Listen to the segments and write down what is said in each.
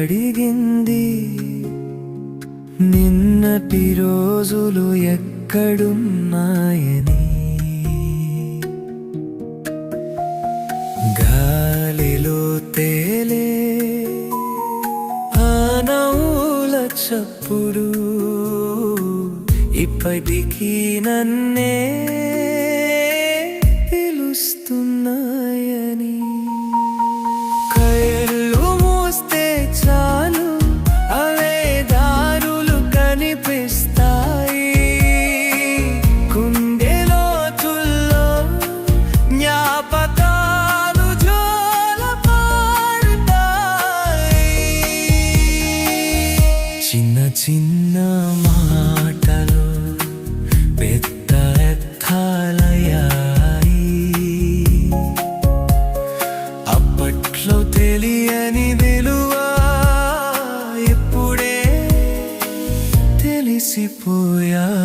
అడిగింది. నిన్నటి రోజులు ఎక్కడున్నాయని. గాలిలో తేలే చప్పుడు ఇప్పటికీ నన్నే తెలిసిపోయాయి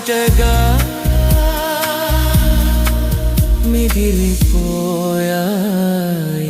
పాటగా మిగిలిపోయాయి.